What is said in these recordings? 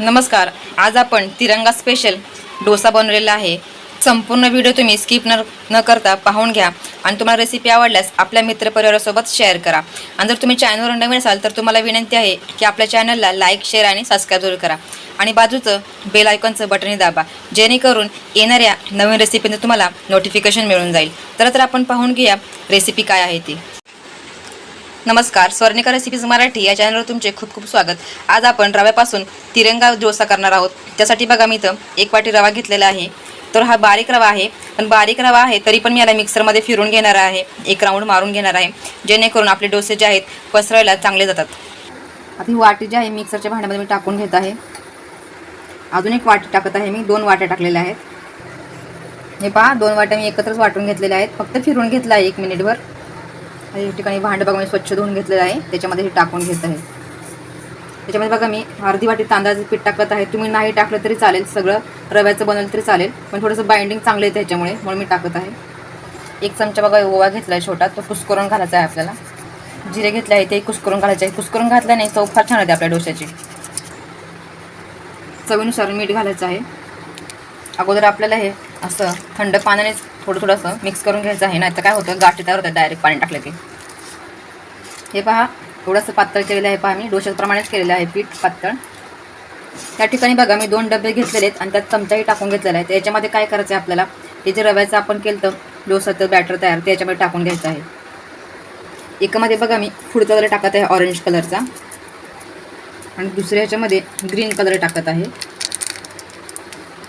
नमस्कार आज आपण तिरंगा स्पेशल डोसा बनवलेला आहे. संपूर्ण व्हिडिओ तुम्ही स्किप न न करता पाहून घ्या आणि तुम्हाला रेसिपी आवडल्यास आपल्या मित्रपरिवारासोबत शेअर करा. आणि जर तुम्ही चॅनलवर नवीन असाल तर तुम्हाला विनंती आहे की आपल्या चॅनलला लाईक शेअर आणि सबस्क्राईब जरूर करा. आणि बाजूचं बेल आयकॉनचं बटनही दाबा. जेणेकरून येणाऱ्या नवीन रेसिपीनं तुम्हाला नोटिफिकेशन मिळून जाईल. तर तर आपण पाहून घेऊया रेसिपी काय आहे ती. नमस्कार स्वर्णिका रेसिपीज मराठी या चॅनलवर तुमचे खूप खूप स्वागत. आज आपण रव्यापासून तिरंगा डोसा करणार आहोत. त्यासाठी बघा मी इथं एक वाटी रवा घेतलेला आहे. तर हा बारीक रवा आहे. पण बारीक रवा आहे तरी पण मी याला मिक्सरमध्ये फिरून घेणार आहे. एक राऊंड मारून घेणार आहे. जेणेकरून आपले डोसे जे आहेत पसरायला चांगले जातात. आता ही वाटी जी आहे मिक्सरच्या भांड्यामध्ये मी टाकून घेत आहे. अजून एक वाटी टाकत आहे मी. दोन वाट्या टाकलेल्या आहेत. हे पहा दोन वाट्या मी एकत्रच वाटून घेतलेल्या आहेत. फक्त फिरून घेतलं आहे एक मिनिटभर म्हणजे या ठिकाणी भांडं बघा मी स्वच्छ धुवून घेतलेलं आहे. त्याच्यामध्ये हे टाकून घेत आहे. त्याच्यामध्ये बघा मी अर्धी वाटी तांदळाचं पीठ टाकत आहे. तुम्ही नाही टाकलं तरी चालेल. सगळं रव्याचं बनवलं तरी चालेल. पण थोडंसं बाइंडिंग चांगलं येतं ह्याच्यामुळे म्हणून मी टाकत आहे. एक चमचा बघा ओवा घेतला आहे छोटा. तो कुस्करून घालायचा आहे आपल्याला. जिरे घेतले आहे ते कुस्करून घालायचे आहे. कुस्करून घातल्याने चव फार छान होते आपल्या डोश्याची. चवीनुसार मीठ घालायचं आहे. अगोदर आपल्याला हे असं थंड पाण्याने थोडं थोडंसं मिक्स करून घ्यायचं आहे. नाही तर काय होतं? गाठी तयार होतं डायरेक्ट पाणी टाकलं की. हे पहा. थोडंसं पातळ केलेलं आहे पहा मी. डोशाप्रमाणेच केलेलं आहे पीठ पातळ. त्या ठिकाणी बघा मी दोन डबे घेतलेले आहेत आणि त्यात चमचाही टाकून घेतलेला आहे. त्याच्यामध्ये काय करायचं आहे आपल्याला? हे जे रव्याचं आपण केलं तर डोसाचं बॅटर तयार ते याच्यामध्ये टाकून घ्यायचं आहे. एकामध्ये बघा मी फुडचा कलर टाकत आहे ऑरेंज कलरचा आणि दुसऱ्या ह्याच्यामध्ये ग्रीन कलर टाकत आहे.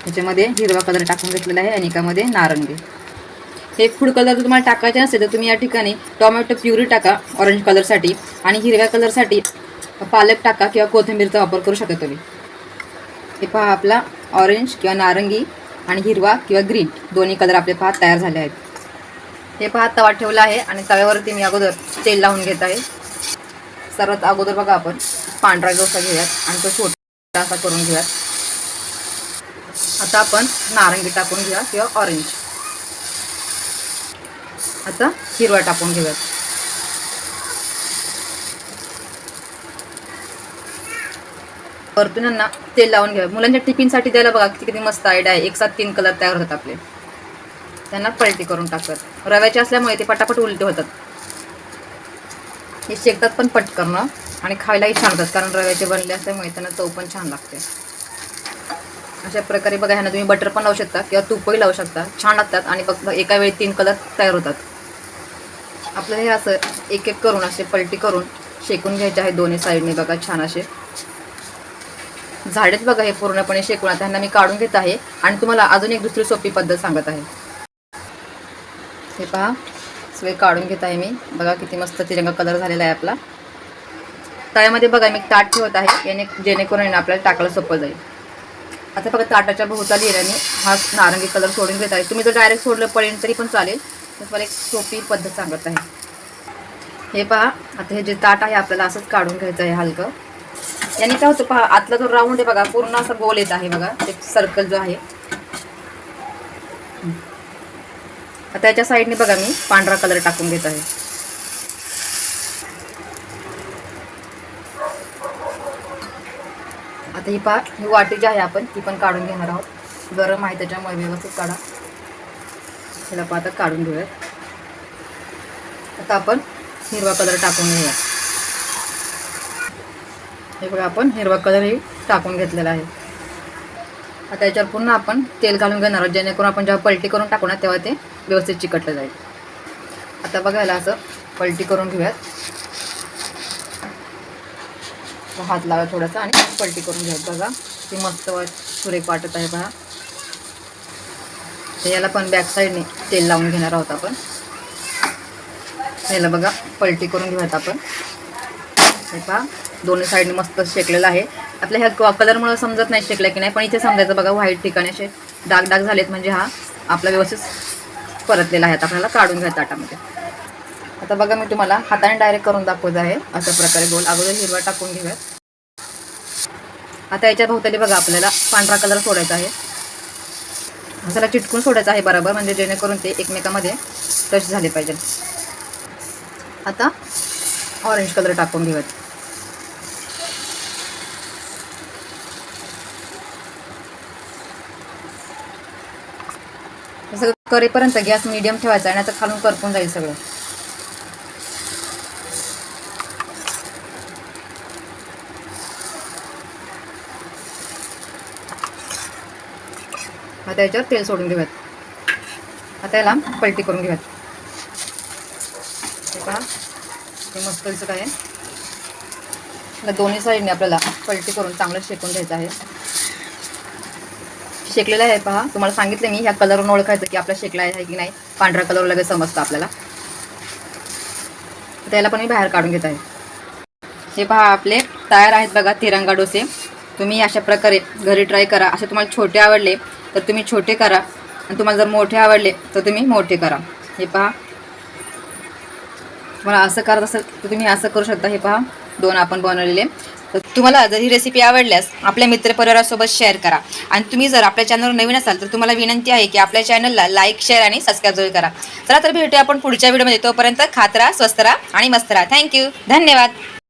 त्याच्यामध्ये हिरवा कलर टाकून घेतलेला आहे आणि एकामध्ये नारंगी. हे फूड कलर जर तुम्हाला टाकायचे नसेल तर तुम्ही या ठिकाणी टोमॅटो प्युरी टाका ऑरेंज कलरसाठी आणि हिरव्या कलरसाठी पालक टाका किंवा कोथिंबीरचा वापर करू शकता तुम्ही. हे पहा आपला ऑरेंज किंवा नारंगी आणि हिरवा किंवा ग्रीन दोन्ही कलर आपले पहा तयार झाले आहेत. हे पहा तवा ठेवला आहे आणि तव्यावरती मी अगोदर तेल लावून घेत आहे. सर्वात अगोदर बघा आपण पांढरा डोसा घेऊयात आणि तो छोटा असा करून घेऊयात. आता आपण नारंगी टाकून घेऊया किंवा ऑरेंज आता हिरवा टाकून घेऊयात. परतून यांना तेल लावून घ्या मुलांच्या टिफिनसाठी द्यायला बघा किती किती मस्त आयडिया आहे. एक साथ तीन कलर तयार होतात आपले. त्यांना पलटी करून टाकतात रव्याचे असल्यामुळे ते पटापट उलटे होतात. हे शेकतात पण पटकन आणि खायलाही छान होतात. कारण रव्याचे बनले असल्यामुळे त्यांना चव पण छान लागते. अशा प्रकारे बघा ह्यांना तुम्ही बटर पण लावू शकता किंवा तूपही लावू शकता. छान लागतात आणि फक्त एका वेळी तीन कलर तयार होतात. आपलं हे असं एक एक करून असे पलटी करून शेकून घ्यायचे आहे दोन्ही साईडने बघा छान असे. झाडेच बघा हे पूर्णपणे शेकून. आता ह्यांना मी काढून घेत आहे आणि तुम्हाला अजून एक दुसरी सोपी पद्धत सांगत आहे. हे पहा सगळे काढून घेत आहे मी. बघा किती मस्त तिरंगा कलर झालेला आहे आपला. तळ्यामध्ये बघा मी ताट ठेवत आहे. याने जेणेकरून आपल्याला टाकायला सोपं जाईल. आता बघा ताटाच्या भोवताली येण्याने हा नारंगी कलर सोडून घेत आहे. तुम्ही जर डायरेक्ट सोडलं पडेल तरी पण चालेल. मी तुम्हाला एक सोपी पद्धत सांगत आहे. हे पहा आता हे जे ताट आहे आपल्याला असंच काढून घ्यायचं आहे हलकं. याने काय होतं पहा आतला जो राऊंड आहे बघा पूर्ण असा गोल येत आहे बघा ते सर्कल जो आहे. आता याच्या साईडने बघा मी पांढरा कलर टाकून घेत आहे. आता ही पहा ही वाटी जी आहे आपण ती पण काढून घेणार आहोत. गरम आहे त्याच्यामुळे व्यवस्थित काढा. त्याला पा आता काढून घेऊयात. आता आपण हिरवा कलर टाकून घेऊया. हे बघा आपण हिरवा कलरही टाकून घेतलेला आहे. आता याच्यावर पुन्हा आपण तेल घालून घेणार आहोत जेणेकरून आपण जेव्हा पलटी करून टाकू ना तेव्हा ते व्यवस्थित चिकटलं जाईल. आता बघायला असं पलटी करून घेऊयात. हात लावा थोडासा आणि पलटी करून घेऊयात बघा. ती मस्त सुरेख वाटत आहे बघा. तर याला पण बॅक साईडने तेल लावून घेणार आहोत आपण. याला बघा पलटी करून घेऊयात आपण. हे पहा दोन्ही साईडने मस्त शेकलेलं आहे. आपल्या ह्या कलरमुळे समजत नाही शेकलं की नाही पण इथे समजायचं बघा व्हाईट ठिकाणी असे डाग डाग झालेत म्हणजे हा आपला व्यवस्थित परतलेला आहे. आता आपल्याला काढून घ्या ताटामध्ये. आता बघा मी तुम्हाला हाताने डायरेक्ट करून दाखवत आहे. अशा प्रकारे गोल अगोदर हिरवा टाकून घेऊयात. आता याच्या भोवताली बघा आपल्याला पांढरा कलर सोडायचा आहे. मसाला चिटकून सोडायचा आहे बराबर म्हणजे जेणेकरून ते एकमेकामध्ये टच झाले पाहिजे. आता ऑरेंज कलर टाकून घेऊयात. सगळं करेपर्यंत गॅस मिडियम ठेवायचा आणि आता खालून करपून जाईल सगळं. आता याच्यावर तेल सोडून घेऊयात आता याला पलटी करून घेऊयात. हे पहा हे मस्त दिसत आहे. दोन्ही साईडने आपल्याला पलटी करून चांगलं शेकून घ्यायचं आहे. शेकलेलं आहे पहा. तुम्हाला सांगितलं मी ह्या कलरवरून ओळखायचं की आपला शेकला आहे की नाही. पांढरा कलर लगेच समजतं आपल्याला. त्याला पण मी बाहेर काढून घेत आहे. हे पहा आपले तयार आहेत बघा तिरंगा डोसे. तुम्ही अशा प्रकारे घरी ट्राय करा. असे तुम्हाला छोटे आवडले तर तुम्ही छोटे करा. आणि तुम्हाला जर मोठे आवडले तर तुम्ही मोठे करा. हे पहा. तुम्हाला असं करत असेल तर तुम्ही असं करू शकता. हे पहा. दोन आपण बनवलेले. तर तुम्हाला जर ही रेसिपी आवडल्यास आपल्या मित्रपरिवारासोबत शेअर करा. आणि तुम्ही जर आपल्या चॅनलवर नवीन असाल तर तुम्हाला विनंती आहे की आपल्या चॅनलला लाईक शेअर आणि सबस्क्राईब जरूर करा. चला तर भेटूया आपण पुढच्या व्हिडिओमध्ये तोपर्यंत खात राहा स्वस्त राहा आणि मस्त राहा. थँक्यू धन्यवाद.